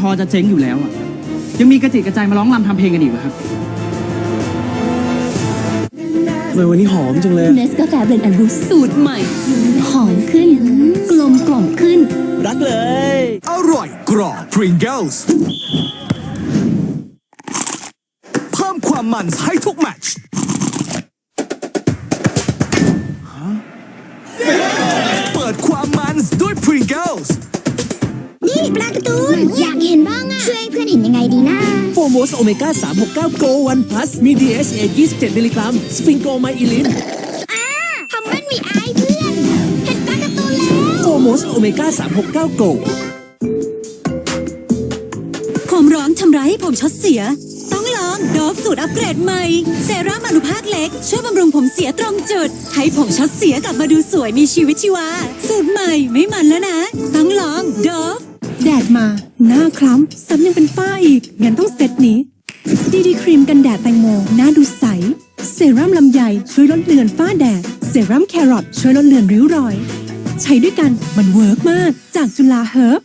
ทอจะเจ๊งอยู่แล้วอะ ยังมีกระจิกกระจายมาร้องรำทำเพลงกันอีกเหรอครับ ทำไมวันนี้หอมจังเลย เนสกาแฟเบลนด์แอนด์บลูสูตรใหม่ หอมขึ้น กลมกล่อมขึ้น รักเลย อร่อยกรอบ Pringles เพิ่มความมันให้ทุกแมตช์เปิดความมันด้วย Pringles นี่ปลาการ์ตูนอยาก โฟโมสโอเมก้า369 Go One Plus มี DHA 27 มิลลิกรัม สฟิงโกไมอิลินอ่าทำมันมีอายเพื่อน เห็นปลาการ์ตูนแล้วโฟโมสโอเมก้า369 Go ผมร้อนทำร้ายให้ผมช็อตเสีย ต้องลองโดฟสูตรอัปเกรดใหม่ เซรั่มอนุภาคเล็ก ช่วยบำรุงผมเสียตรงจุด ให้ผมช็อตเสียกลับมาดูสวยมีชีวิตชีวา สูตรใหม่ไม่มันแล้วนะ ต้องลองโดฟแดดมา หน้าคล้ำซ้ำยังเป็นฝ้าอีกงั้นต้องเซตนี้ดีดีค รีมกันแดดแตงโมหน้าดูใส เซรั่มลำไยช่วยลดเลือนฝ้าแดด เซรั่มแครอทช่วยลดเลือนริ้วรอย ใช้ด้วยกันมันเวิร์กมาก จากจุฬาเฮิร์บ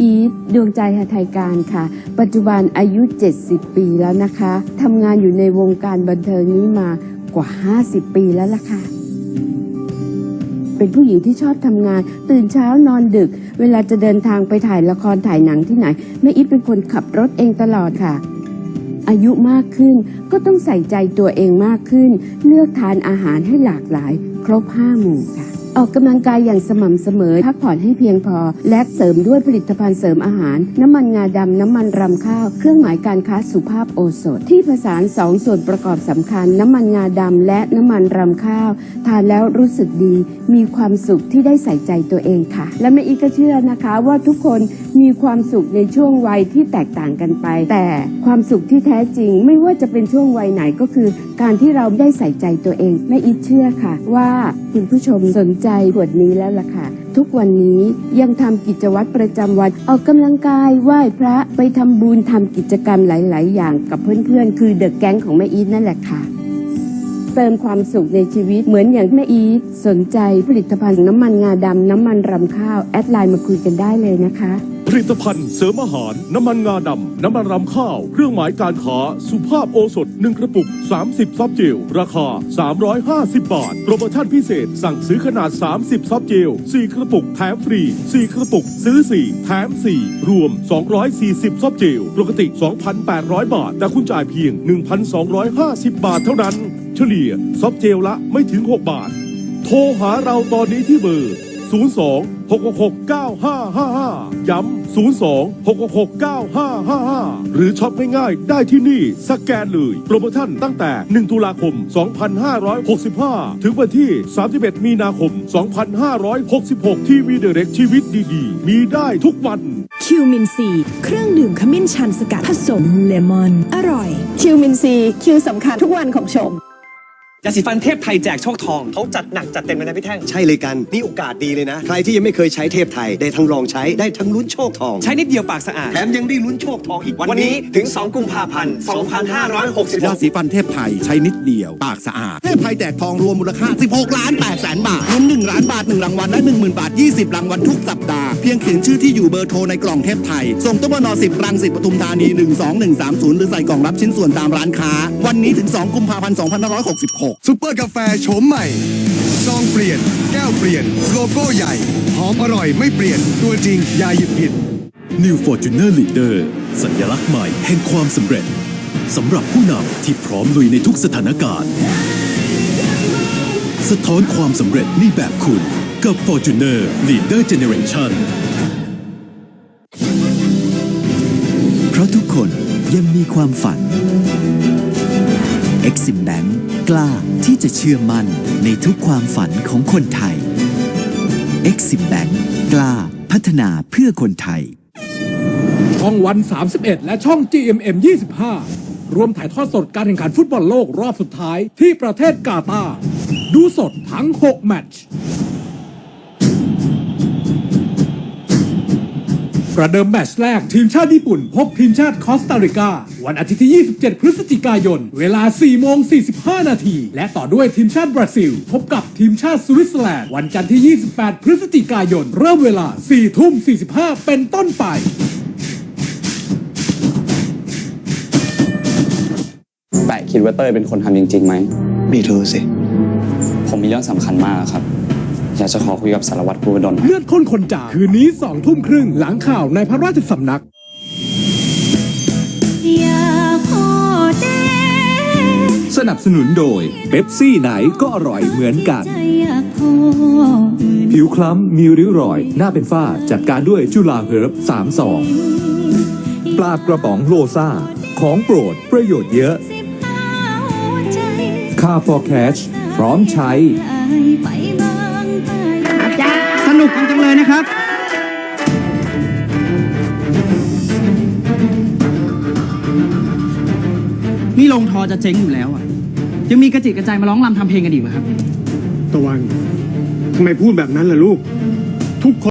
อีฟดวงใจหาไทยการค่ะ ปัจจุบันอายุ 70 ปีแล้วนะคะทำงานอยู่ในวงการบันเทิงนี้มากว่า 50 ปีแล้วล่ะค่ะ เป็นผู้หญิงที่ชอบทำงาน ตื่นเช้านอนดึก เวลาจะเดินทางไปถ่ายละครถ่ายหนังที่ไหนแม่อีฟเป็นคนขับรถเองตลอดค่ะ อายุมากขึ้น ก็ต้องใส่ใจตัวเองมากขึ้น เลือกทานอาหารให้หลากหลาย ครบห้าหมู่ค่ะ ออกกำลังกายอย่างสม่ำเสมอ พักผ่อนให้เพียงพอ และเสริมด้วยผลิตภัณฑ์เสริมอาหาร น้ำมันงาดำน้ำมันรำข้าว เครื่องหมายการค้าสุภาพโอสถ ที่ผสานสองส่วนประกอบสำคัญ น้ำมันงาดำและน้ำมันรำข้าว ทานแล้วรู้สึกดี มีความสุขที่ได้ใส่ใจตัวเองค่ะ และแม่อีกก็เชื่อนะคะว่าทุกคนมีความสุขในช่วงวัยที่แตกต่างกันไป แต่ความสุขที่แท้จริง ไม่ว่าจะเป็นช่วงวัยไหนก็คือ การที่เราได้ใส่ใจตัวเองแม่อีเชื่อค่ะ ว่าคุณผู้ชมสนใจขวดนี้แล้วล่ะค่ะ ทุกวันนี้ยังทำกิจวัตรประจำวันออกกำลังกายไหว้พระไปทำบุญทำกิจกรรมหลาย ๆ อย่างกับเพื่อน ๆ คือเดอะแก๊งของแม่อีทนั่นแหละค่ะเติมความสุขในชีวิตเหมือนอย่างแม่อีทสนใจผลิตภัณฑ์น้ำมันงาดำน้ำมันรำข้าว แอดไลน์มาคุยกันได้เลยนะคะ ผลิตภัณฑ์เสริมอาหาร น้ำมันงาดำ น้ำมันรำข้าว เครื่องหมายการค้าสุภาพโอสถ 1 กระปุก 30 ซับเจล ราคา 350 บาท โปรโมชั่นพิเศษ สั่งซื้อขนาด 30 ซับเจล 4 กระปุกแถมฟรี 4 กระปุกซื้อ 4 แถม 4 รวม 240 ซับเจล ปกติ 2,800 บาท แต่คุณจ่ายเพียง 1,250 บาทเท่านั้น เฉลี่ยซับเจลละไม่ถึง 6 บาท โทรหาเราตอนนี้ที่เบอร์ 02 666 9555 ย้ำ 02 666 9555 หรือช็อปง่ายๆ ได้ที่นี่ สแกนเลย โปรโมชั่นตั้งแต่ 1 ตุลาคม 2565 ถึงวันที่ 31 มีนาคม 2566 ที่วีเดเร็กชีวิตดีๆ มีได้ทุกวันคิวมินซีเครื่องดื่มขมิ้นชันสกัดผสมเลมอน อร่อย คิวมินซีคิวสำคัญทุกวันของชม ยาสีฟันเทพไทยแจกโชคทองเขาจัดหนักจัดเต็มเลยนะพี่แท่ง ใช่เลยกัน นี่โอกาสดีเลยนะ ใครที่ยังไม่เคยใช้เทพไทย ได้ทั้งลองใช้ได้ทั้งลุ้นโชคทอง ใช้นิดเดียวปากสะอาด แถมยังได้ลุ้นโชคทองอีกวันนี้ถึง 2 กุมภาพันธ์ 2566ยาสีฟันเทพไทยใช้นิดเดียวปากสะอาด เทพไทยแจกทองรวมมูลค่า 16 ล้าน8แสนบาทเงิน1ล้านบาท 1 รางวัลและ10,000 บาท 20 รางวัลทุกสัปดาห์ เพียงเขียนชื่อที่อยู่เบอร์โทรในกล่องเทพไทย ส่งตู้ปน10รังสิตปทุมธานี 12130 หรือใส่กล่องรับชิ้นส่วนตามร้านค้า วันนี้ถึง 2 กุมภาพันธ์ 2566ซุปเปอร์กาแฟโฉมใหม่ซองเปลี่ยน แก้วเปลี่ยน โลโก้ใหญ่ หอมอร่อยไม่เปลี่ยน ตัวจริง อย่าหยิบผิด New Fortuner Leader สัญลักษณ์ใหม่แห่งความสำเร็จสำหรับผู้นำที่พร้อมลุยในทุกสถานการณ์ สะท้อนความสำเร็จในแบบคุณกับ Fortuner Leader Generation เพราะทุกคนยังมีความฝัน Exim Bank กล้าที่จะเชื่อมั่นในทุกความฝันของคนไทย Exim Bank กล้าพัฒนาเพื่อคนไทย ช่องวัน 31 และช่อง GMM 25 รวมถ่ายทอดสดการแข่งขันฟุตบอลโลกรอบสุดท้ายที่ประเทศกาตาร์ดูสดทั้ง 6 แมตช์ ประเดิมแมตช์แรกทีมชาติญี่ปุ่น พบทีมชาติคอสตาริกา วันอาทิตย์ที่ 27 พฤศจิกายน เวลา 4 โมง 45 นาที และต่อด้วยทีมชาติบราซิล พบกับทีมชาติสวิตเซอร์แลนด์วันจันทร์ที่ 28 พฤศจิกายน เริ่มเวลา 4 ทุ่ม 45 เป็นต้นไปแปะคิดว่าเต้ยเป็นคนทำจริงๆไหมไม่รู้สิ ผมมีเรื่องสำคัญมากครับ อยากจะขอคุยกับสารวัตรภูวดลเลือดข้นคนจางคืนนี้สองทุ่มครึ่งหลังข่าวในพระราชสำนักอยากพอเด้สนับสนุนโดยเบปซี่ไหนก็อร่อยเหมือนกันใจอยากพอผิวคล้ำมีริ้วรอย หน้าเป็นฝ้าจัดการด้วยจุฬาเฮิร์บ3 2 ปลากระป๋องโลซ่า ของโปรดประโยชน์เยอะสิบห้าหัวใจค่า for cash พร้อมใช้ นุกกันจังเลยนะครับนี่ลงทอจะเจ๊งอยู่แล้วอะยังมีกระจิตกระใจมาร้องรำทำเพลงกันอีกเหรอครับ ตะวัน ทำไมพูดแบบนั้นล่ะลูก ทุกคน